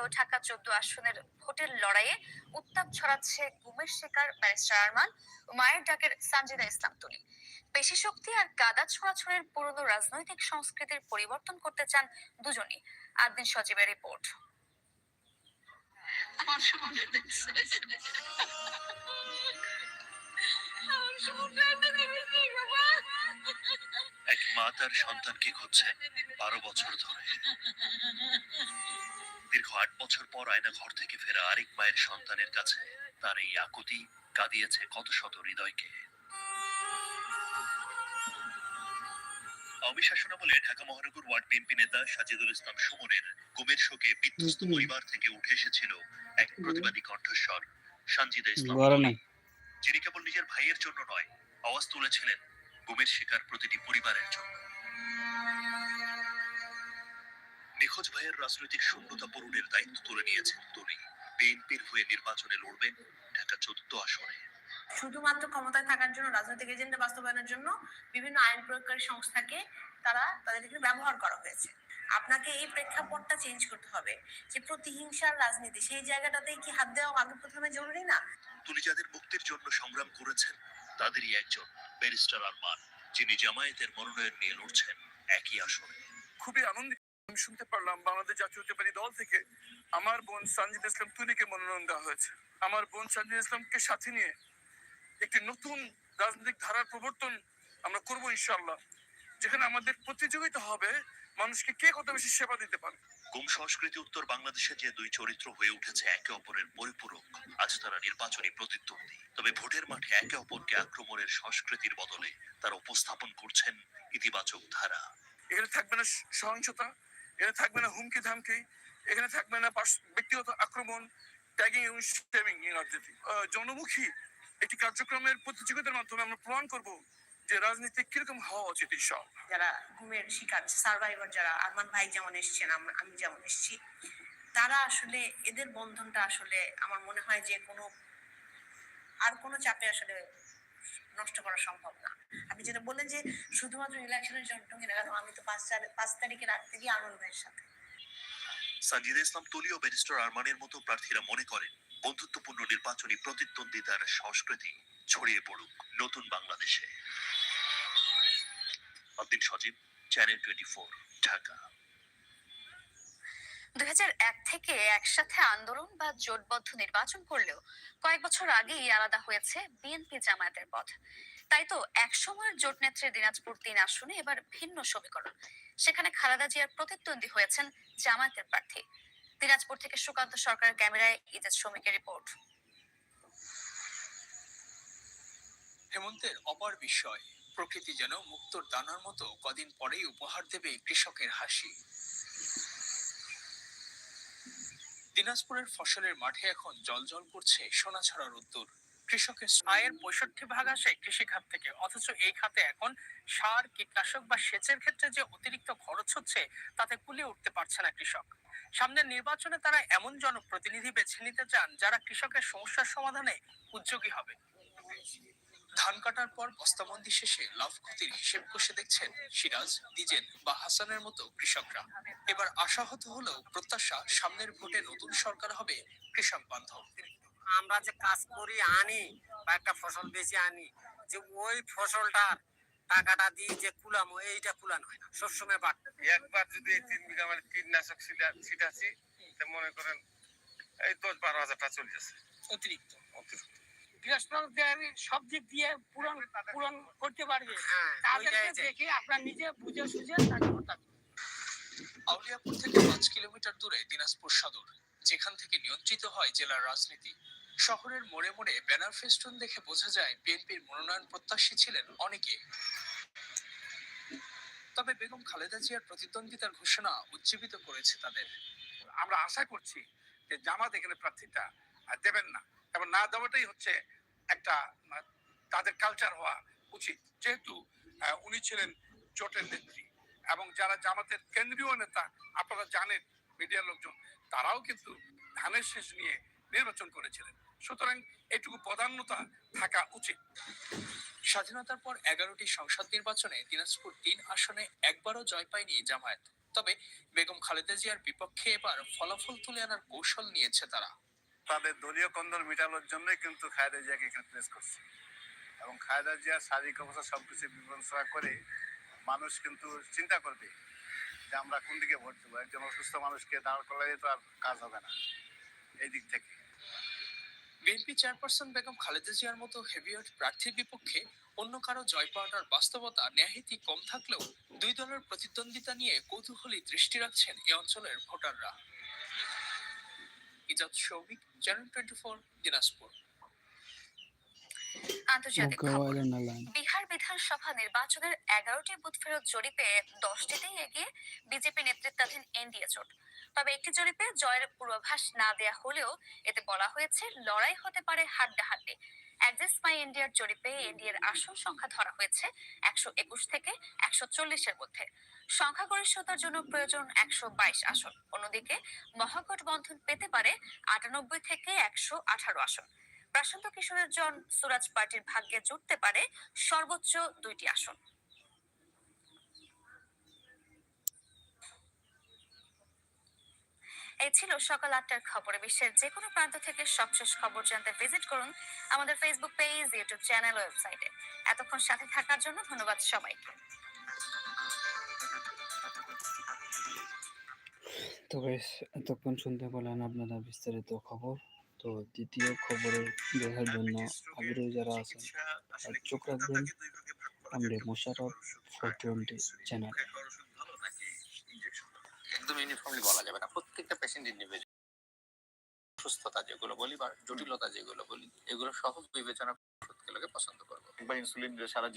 হলেও ঢাকা চোদ্দ আসনের ভোটের লড়াইয়ে উত্তাপ ছড়াচ্ছে গুমের শিকার ব্যারিস্টার আরমান ও মায়ের ডাকের সানজিদা ইসলাম তুলি। পেশি শক্তি আর কাদা ছোড়াছড়ির পুরনো রাজনৈতিক সংস্কৃতির পরিবর্তন করতে চান দুজনই। আদিন সচিবের রিপোর্ট। এক মা তার সন্তানকে খুঁজছেন বারো বছর ধরে। দীর্ঘ আট বছর পর আয়না ঘর থেকে ফেরা আরেক মায়ের সন্তানের কাছে তার এই আকুতি কাঁদিয়েছে কত শত হৃদয়কে। আওয়ামী শাসনামলে ঢাকা মহানগর ওয়ার্ড বিএনপি নেতা সাজিদুল ইসলাম সুমনের গুমের শোকে বিধ্বস্ত পরিবার থেকে উঠে এসেছিল এক প্রতিবাদী কণ্ঠস্বর সঞ্জিদা ইসলাম। যিনি কেবল নিজের ভাইয়ের জন্য নয় আওয়াজ তুলেছিলেন গুমের শিকার প্রতিটি পরিবারের জন্য। নিখোঁজ ভাইয়ের রাজনৈতিক শূন্যতা পূরণের দায়িত্ব তুলে নিয়েছেন তুলি বিএনপির হয়ে নির্বাচনে লড়বেন ঢাকা চোদ্দ আসনে। শুধুমাত্র ক্ষমতায় থাকার জন্য রাজনৈতিক এজেন্ডা বাস্তবায়নের জন্য বিভিন্ন আইন প্রয়োগকারী সংস্থাকে তারা তাদেরকে ব্যবহার করা হয়েছে। আপনাকে এই প্রেক্ষাপটটা চেঞ্জ করতে হবে যে প্রতিহিংসার রাজনীতি সেই জায়গাটাতেই কি হাত দেওয়া আগে প্রথমে জরুরি না? তুলি যাদের মুক্তির জন্য সংগ্রাম করেছেন তাদেরই একজন ব্যারিস্টার আরমান যিনি জামায়াতের মনোনয়ন নিয়ে লড়ছেন একই আসনে। খুবই আনন্দিত। আমি শুনতে পারলাম বাংলাদেশ জাতীয়তাবাদী দল থেকে আমার বোন সঞ্জিদ ইসলাম তুলিকে মনোনয়ন দেওয়া হয়েছে। আমার বোন সঞ্জিদ ইসলামকে সাথে নিয়ে একটি নতুন রাজনৈতিক ধারার প্রবর্তন আমরা করব ইনশাআল্লাহ যেখানে আমাদের প্রতিযোগিতা হবে মানুষকে কে কত বেশি সেবা দিতে পারে। গুম সংস্কৃতি উত্তর বাংলাদেশে যে দুই চরিত্র হয়ে উঠেছে একে অপরের পরিপূরক আজ তারা নির্বাচনী প্রতিদ্বন্দ্বী। তবে ভোটের মাঠে একে অপরকে আক্রমণের সংস্কৃতির বদলে তারা উপস্থাপন করছেন ইতিবাচক ধারা। এখানে থাকবে না সহিংসতা এখানে থাকবে না হুমকি ধামকি, এখানে থাকবে না ব্যক্তিগত আক্রমণ ট্যাগিং এবং ইন রাজনীতি। জনমুখী একটি কার্যক্রমের প্রতিযোগিতার মাধ্যমে আমরা প্রমাণ করব যে রাজনীতি কীরকম হওয়া উচিত ইনশাআল্লাহ। যারা ঘুমের শিকার সার্ভাইভার যারা, আরমান ভাই যেমন এসছেন আমি যেমন এসেছি, তারা আসলে এদের বন্ধনটা আসলে আমার মনে হয় যে কোনো আর কোনো চাপে আসলে নষ্ট করা সম্ভব না। আপনি যেটা বললেন যে শুধুমাত্র ইলেকশনের জন্য আমি তো পাঁচ পাঁচ তারিখের আগ থেকে আনন্দ ভাইয়ের সাথে ইসলাম ব্যারিস্টার আরমানের মতো প্রার্থীরা মনে করেন, বন্ধুত্বপূর্ণ নির্বাচনী প্রতিদ্বন্দ্বিতার সংস্কৃতি ছড়িয়ে পড়ুক নতুন বাংলাদেশে। Sajib channel twenty Dhaka. থেকে একসাথে আন্দোলন বা জোটবদ্ধ নির্বাচন করলেও কয়েক বছর আগেই আলাদা হয়েছে বিএনপি জামায়াতের পথ। তাই তো একসময়ের জোট নেত্রী দিনাজপুর তিন আসনে এবার ভিন্ন সমীকরণ। সেখানে খালেদা জিয়ার প্রতিদ্বন্দ্বী হয়েছেন জামায়াতের প্রার্থী। দিনাজপুর থেকে সুকান্ত সরকারের ক্যামেরায় ইজেদ শ্রমিকের রিপোর্ট। হেমন্তের অপার বিস্ময়, প্রকৃতি যেন মুক্তোর দানার মতো কদিন পরেই উপহার দেবে কৃষকের হাসি। দিনাজপুরের ফসলের মাঠে এখন জলজল করছে সোনা ছাড়া রোদ্দুর কৃষকের আয়ের পঁয়ষট্টি ভাগ আসে কৃষি খাত থেকে, অথচ এই খাতে এখন সার, কীটনাশক বা সেচের ক্ষেত্রে যে অতিরিক্ত খরচ হচ্ছে, তাতে কুলিয়ে উঠতে পারছে না কৃষক। সামনের নির্বাচনে তারা এমন জনপ্রতিনিধি বেছে নিতে চান যারা কৃষকের সমস্যার সমাধানে উদ্যোগী হবে। ধান কাটার পর বস্তাবন্দি শেষে লাভ ক্ষতির হিসেব কষে দেখছেন সিরাজ দিজেন বা হাসানের মতো কৃষকরা। এবার আশাহত হলেও প্রত্যাশা সামনের ভোটে নতুন সরকার হবে কৃষক বান্ধব। আমরা যে কাজ করি আনি বা একটা ফসল বেশি আনি যে ওই ফসলটার টাকাটা দিয়ে যে কুলামো এইটা কুলানো হয় না সবসময় বাড়তে একবার যদি এই তিন বিঘা মানে কীটনাশক ছিটাছি মনে করেন এই দশ বারো হাজার টাকা চলে যাচ্ছে। অতিরিক্ত। অতিরিক্ত। কৃষকদের সব দিক দিয়ে পূরণ পূরণ করতে পারবে। তাদেরকে দেখে আপনার নিজে বুঝে সুঝে আউলিয়াপুর থেকে পাঁচ কিলোমিটার দূরে দিনাজপুর সদর যেখান থেকে নিয়ন্ত্রিত হয় জেলার রাজনীতি। শহরের মোড়ে মোড়ে ব্যানার ফেস্টুন দেখে বোঝা যায় বিএনপির মনোনয়ন প্রত্যাশী ছিলেন অনেকে। তবে বেগম খালেদা জিয়ার প্রতিদ্বন্দ্বিতার ঘোষণা উজ্জীবিত করেছে তাদের। আমরা আশা করছি যে জামাত এখানে প্রার্থীটা দেবেন না। এবং না দেওয়াটাই হচ্ছে একটা তাদের কালচার হওয়া উচিত। যেহেতু উনি ছিলেন জোটের নেত্রী এবং যারা জামাতের কেন্দ্রীয় নেতা, আপনারা জানেন মিডিয়ার লোকজন, তারাও কিন্তু ধানের শেষ নিয়ে নির্বাচন করেছিলেন। সুতরাং এটুকু প্রাধান্যতা থাকা উচিত। স্বাধীনতার পর এগারোটি সংসদ নির্বাচনে দিনাজপুর তিন আসনে একবারও জয় পায়নি জামায়াত। তবে বেগম খালেদা জিয়ার বিপক্ষে এবার ফলাফল তুলে আনার কৌশল নিয়েছে তারা। তাদের দলীয় কন্দল মেটানোর জন্যই কিন্তু খায়দা জিয়াকে এখানে প্লেস করছে। এবং খায়দা জিয়ার শারীরিক অবস্থা সবকিছু বিবেচনা করে মানুষ কিন্তু চিন্তা করবে যে আমরা কোন দিকে ভোট দেবো? একজন অসুস্থ মানুষকে দাঁড় করালে তো আর কাজ হবে না। এই দিক থেকে। বিএনপি চেয়ারপারসন বেগম খালেদা জিয়ার মতো হেভিওয়েট প্রার্থীর বিপক্ষে অন্য কারও জয় পাওয়াটার বাস্তবতা ন্যায়হিতি কম থাকলেও দুই দলের প্রতিদ্বন্দ্বিতা নিয়ে কৌতূহলী দৃষ্টি রাখছেন এ অঞ্চলের ভোটাররা। Ijad Shouvik channel twenty four Dinajpur. আন্তর্জাতিক. বিহার বিধানসভা নির্বাচনের এগারোটি বুথ ফেরত জরিপে দশটিতেই এগিয়ে বিজেপি নেতৃত্বাধীন এনডিএ জোট। তবে একটি জরিপে জয়ের পূর্বাভাস না দেয়া হলেও এতে বলা হয়েছে লড়াই হতে পারে হাড্ডাহাড্ডি। অ্যাক্সিস মাই ইন্ডিয়ার জরিপে এনডিএর আসন সংখ্যা ধরা হয়েছে একশো একুশ থেকে একশো চল্লিশের মধ্যে। সংখ্যাগরিষ্ঠতার জন্য প্রয়োজন একশো বাইশ আসন। অন্যদিকে মহাগঠবন্ধন পেতে পারে আটানব্বই থেকে একশো আঠারো আসন। প্রশান্ত কিশোরের জন সুরাজ পার্টির ভাগ্যে জুটতে পারে সর্বোচ্চ দুইটি আসন। এই ছিল সকাল আটটার খবরে। বিশ্বের যে কোনো প্রান্ত থেকে সবশেষ খবর জানতে ভিজিট করুন আমাদের ফেসবুক পেজ ইউটিউব চ্যানেল ওয়েবসাইটে এতক্ষণ সাথে থাকার জন্য ধন্যবাদ সবাইকে। তো বেশ এতক্ষণ শুনতে পেলেন আপনারা বিস্তারিত খবর। তো দ্বিতীয় খবরের দেখার জন্য আগ্রহী যারা আছেন চোখ রাখবেন। আমাদের মোশারফ ফোর টোয়েন্টি চ্যানেল। একদম ইউনিফর্মলি বলা যাবে না, প্রত্যেকটা পেশেন্ট ইন্ডিভিজুয়াল সুস্থতা যেগুলো বলি বা জটিলতা যেগুলো বলি, এগুলো সহজ বিবেচনা করে ওষুধগুলোকে পছন্দ করব। বা ইনসুলিন সারা